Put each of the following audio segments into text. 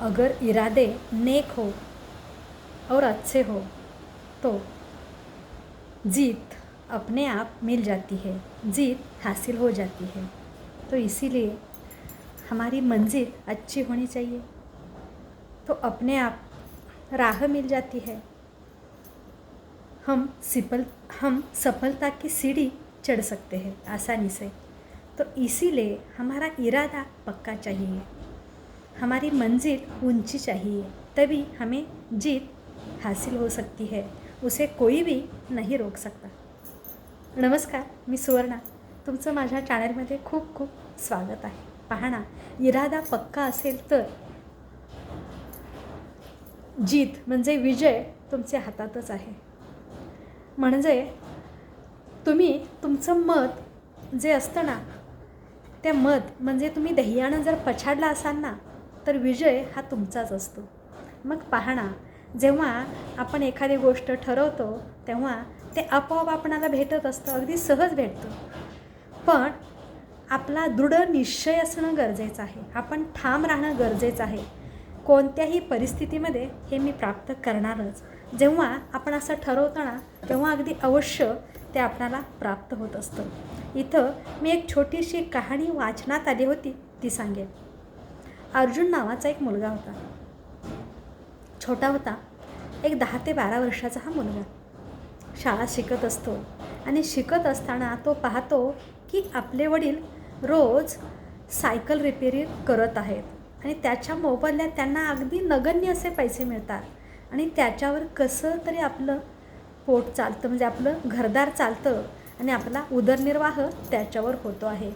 अगर इरादे नेक हो और अच्छे हो तो जीत अपने आप मिल जाती है, जीत हासिल हो जाती है। तो इसीलिए हमारी मंजिल अच्छी होनी चाहिए। तो अपने आप राह मिल जाती है। हम सिपल, हम सफलता की सीढ़ी चढ़ सकते हैं आसानी से। तो इसीलिए हमारा इरादा पक्का चाहिए। हमारी मंजिल ऊंची चाहिए तभी हमें जीत हासिल हो सकती है। उसे कोई भी नाही रोक सकता। नमस्कार मी सुवर्णा। तुमचं माझ्या चॅनलमध्ये खूप खूप स्वागत आहे. पाहणा इरादा पक्का असेल तर जीत म्हणजे विजय तुमच्या हातातच आहे. म्हणजे तुम्ही तुमचं मत जे असतं ना ते मत म्हणजे तुम्ही दह्यानं जर पछाडला असाल ना तर विजय हा तुमचाच असतो. मग पाहणा जेव्हा आपण एखादी गोष्ट ठरवतो तेव्हा ते आपोआप आपणाला भेटत असतं अगदी सहज भेटतं. पण आपला दृढ निश्चय असणं गरजेचं आहे. आपण ठाम राहणं गरजेचं आहे. कोणत्याही परिस्थितीमध्ये हे मी प्राप्त करणारच. जेव्हा आपण असं ठरवतो ना तेव्हा अगदी अवश्य ते आपणाला प्राप्त होत असतं. इथं मी एक छोटीशी कहाणी वाचनात आली होती ती सांगेन. अर्जुन नावाचा एक मुलगा होता. छोटा होता. एक दहा ते बारा वर्षाचा हा मुलगा. शाळा शिकत असतो आणि शिकत असताना तो पाहतो की आपले वडील रोज सायकल रिपेरिंग करत आहेत आणि त्याच्या मोबदल्यात त्यांना अगदी नगण्य असे पैसे मिळतात आणि त्याच्यावर कसं तरी आपलं पोट चालतं म्हणजे आपलं घरदार चालतं आणि आपला उदरनिर्वाह त्याच्यावर होतो आहे.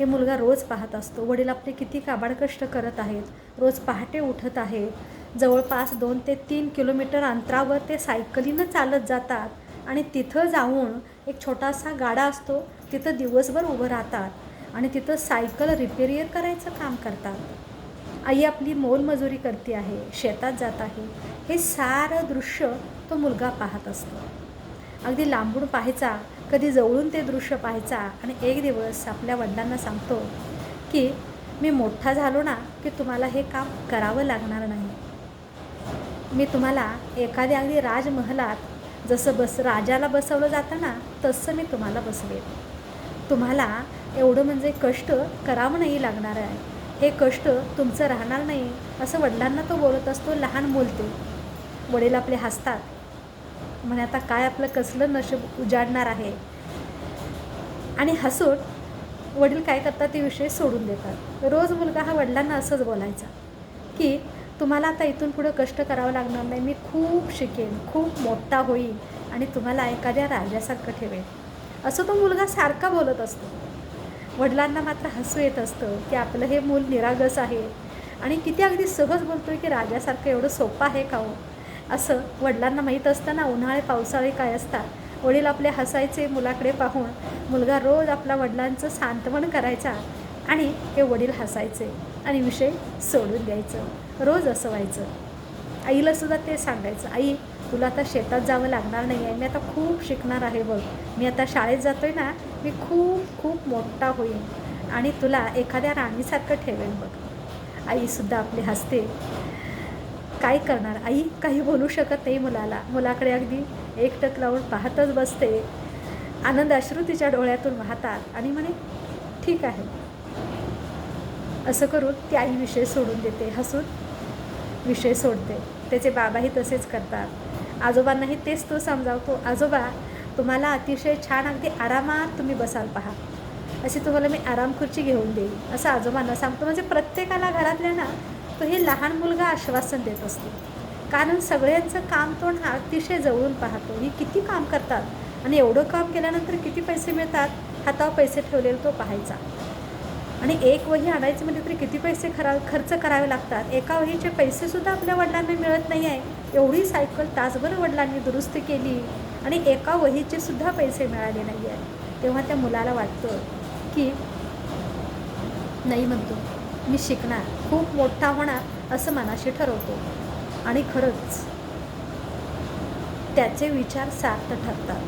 हे मुलगा रोज पाहत असतो. वडील आपले किती काबाड कष्ट करत आहेत. रोज पहाटे उठत आहेत जवळपास दोन ते तीन किलोमीटर अंतरावर ते सायकलीनं चालत जातात आणि तिथं जाऊन एक छोटासा गाडा असतो. तिथं दिवसभर उभं राहतात आणि तिथं सायकल रिपेरियर करायचं काम करतात. आई आपली मोलमजुरी करते आहे. शेतात जात आहे. हे सारं दृश्य तो मुलगा पाहत असतो. अगदी लांबून पाहायचा कधी जवळून ते दृश्य पाहायचा आणि एक दिवस आपल्या वडिलांना सांगतो की मी मोठा झालो ना की तुम्हाला हे काम करावं लागणार नाही. मी तुम्हाला एखाद्या अगदी राजमहलात जसं बस राजाला बसवलं जातं ना तसं मी तुम्हाला बसवेन. तुम्हाला एवढं म्हणजे कष्ट करावं नाही लागणार आहे. हे कष्ट तुमचं राहणार नाही असं वडिलांना तो बोलत असतो लहान बोलते वडील आपले हसतात. म्हणे आता काय आपलं कसलं नशीब उजाडणार आहे? आणि हसून वडील काय करतात ते विषय सोडून देतात. रोज मुलगा हा वडिलांना असंच बोलायचा की तुम्हाला आता इथून पुढं कष्ट करावं लागणार नाही. मी खूप शिकेन खूप मोठा होईल आणि तुम्हाला एखाद्या राजासारखं ठेवेन. असं तो मुलगा सारखा बोलत असतो. वडिलांना मात्र हसू येत असतं की आपलं हे मूल निरागस आहे आणि किती अगदी सहज बोलतोय की राजासारखं एवढं सोपं आहे का हो? असं वडिलांना माहीत असतं ना उन्हाळे पावसाळे काय असतात? वडील आपले हसायचे मुलाकडे पाहून मुलगा रोज आपला वडिलांचं सांत्वन करायचा आणि हे वडील हसायचे आणि विषय सोडून द्यायचं. रोज असं व्हायचं आईला सुद्धा ते सांगायचं आई तुला आता शेतात जावं लागणार नाही आहे मी आता खूप शिकणार आहे बघ. मी आता शाळेत जातो आहे ना मी खूप खूप मोठा होईन आणि तुला एखाद्या राणीसारखं ठेवेन बघ. आईसुद्धा आपली हसते. काय करणार? आई काही बोलू शकत नाही मुलाला. मुलाकडे अगदी एकटक लावून पाहतच बसते. आनंद अश्रू तिच्या डोळ्यातून वाहतात आणि म्हणे ठीक आहे. असं करून ती आई विषय सोडून देते. हसून विषय सोडते. त्याचे बाबाही तसेच करतात. आजोबांनाही तेच तो समजावतो. आजोबा तुम्हाला अतिशय छान अगदी आरामात तुम्ही बसाल पहा. अशी तुम्हाला मी आराम खुर्ची घेऊन देईन. असं आजोबांना सांगतो. म्हणजे प्रत्येकाला घरातल्या ना तो हे लहान मुलगा आश्वासन देत असतो. कारण सगळ्यांचं काम तो हा अतिशय जवळून पाहतो. ही किती काम करतात? आणि एवढं काम केल्यानंतर किती पैसे मिळतात? हातावर पैसे ठेवलेले तो पाहायचा. आणि एक वही आणायची म्हणजे तरी किती पैसे खरा खर्च करावे लागतात? एका वहीचे पैसेसुद्धा आपल्या वडिलांना मिळत नाही आहे एवढी सायकल तासभर वडिलांनी दुरुस्त केली आणि एका वहीचे सुद्धा पैसे मिळाले नाही आहे तेव्हा त्या मुलाला वाटतं की नाही म्हणतो. मी शिकणार. खूप मोठा होणार असं मनाशी ठरवतो. आणि खरंच त्याचे विचार सार्थ ठरतात.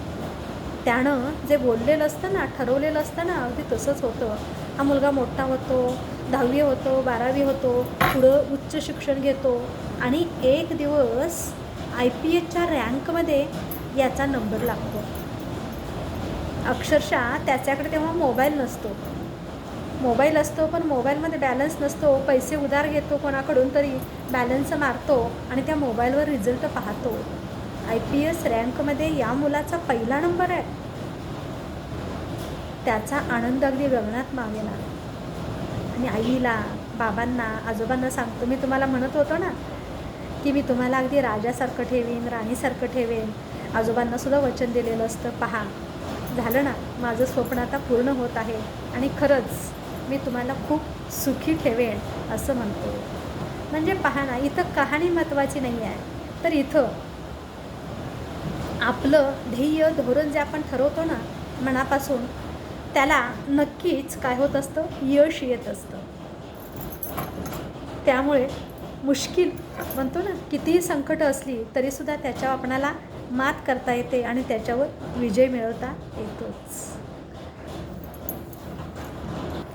त्यानं जे बोललेलं असतं ना ठरवलेलं असतं ना अगदी तसंच होतं. हा मुलगा मोठा होतो दहावी होतो बारावी होतो पुढं उच्च शिक्षण घेतो आणि एक दिवस आय पी एसच्या रँकमध्ये याचा नंबर लागतो. अक्षरशः त्याच्याकडे तेव्हा मोबाईल नसतो. मोबाईल असतो पण मोबाईलमध्ये बॅलन्स नसतो. पैसे उधार घेतो कोणाकडून तरी बॅलन्स मारतो आणि त्या मोबाईलवर रिझल्ट पाहतो. आय पी एस रँकमध्ये या मुलाचा पहिला नंबर आहे. त्याचा आनंद अगदी गगनात मावेला आणि आईला बाबांना आजोबांना सांगतो. मी तुम्हाला म्हणत होतो ना की मी तुम्हाला अगदी राजासारखं ठेवीन राणीसारखं ठेवेन. आजोबांनासुद्धा वचन दिलेलं असतं. पहा झालं ना माझं स्वप्न आता पूर्ण होत आहे. आणि खरंच मी तुम्हाला खूप सुखी ठेवेन असं म्हणतो. म्हणजे पहा ना इथं कहाणी महत्त्वाची नाही आहे. तर इथं आपलं ध्येय धोरण जे आपण ठरवतो ना मनापासून त्याला नक्कीच काय होत असतं? यश येत असतं. त्यामुळे मुश्किल म्हणतो ना कितीही संकटं असली तरीसुद्धा त्याच्यावर आपणाला मात करता येते आणि त्याच्यावर विजय मिळवता येतोच.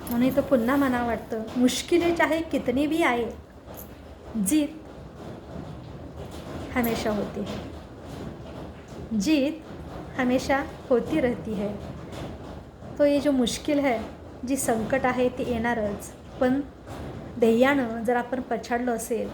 म्हणून इथं पुन्हा मला वाटतं. मुश्किले चाहे कितनी भी आहे. जीत हमेशा होती. है जीत हमेशा होती रहती है. तो ये जो मुश्किल है जी संकट आहे ती येणारच. पण ध्येयानं जर आपण पछाडलो असेल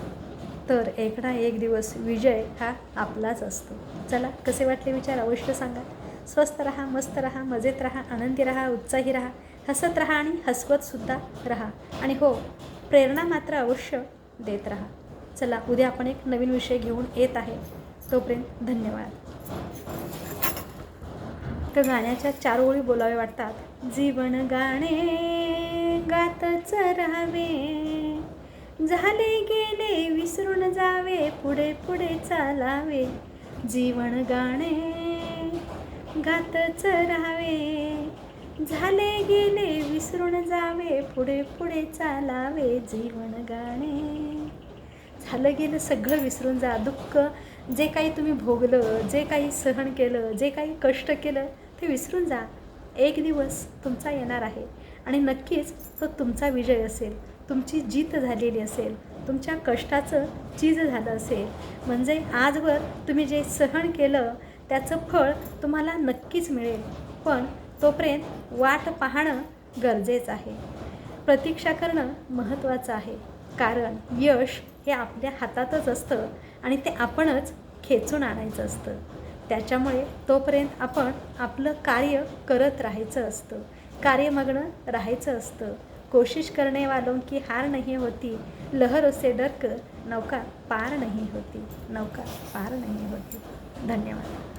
तर एक ना एक दिवस विजय हा आपलाच असतो. चला कसे वाटले विचार? अवश्य सांगा. स्वस्त राहा मस्त राहा मजेत राहा आनंदी राहा उत्साही राहा हसत राहा आणि हसवतसुद्धा राहा. आणि हो प्रेरणा मात्र अवश्य देत राहा. चला उद्या आपण एक नवीन विषय घेऊन येत आहे. तोपर्यंत धन्यवाद. तर गाण्याच्या चार ओळी बोलावे वाटतात. जीवन गाणे गातच राहावे झाले गेले विसरून जावे पुढे पुढे चालावे. जीवन गाणे गातच राहावे. झाले गेले विसरून जावे पुढे पुढे चालावे जीवन गाणे. झालं गेलं सगळं विसरून जा दुःख जे काही तुम्ही भोगलं जे काही सहन केलं जे काही कष्ट केलं ते विसरून जा. एक दिवस तुमचा येणार आहे आणि नक्कीच तो तुमचा विजय असेल. तुमची जीत झालेली असेल. तुमच्या कष्टाचं चीज झालं असेल. म्हणजे आजवर तुम्ही जे सहन केलं त्याचं फळ तुम्हाला नक्कीच मिळेल. पण तोपर्यंत वाट पाहणं गरजेचं आहे. प्रतीक्षा करणं महत्त्वाचं आहे. कारण यश हे आपल्या हातातच असतं आणि ते आपणच खेचून आणायचं असतं. त्याच्यामुळे तोपर्यंत आपण आपलं कार्य करत राहायचं असतं. कार्यमग्न राहायचं असतं. कोशिश करणे वालों की हार नाही होती. लहर से डरकर नौका पार नाही होती. नौका पार नाही होती. धन्यवाद.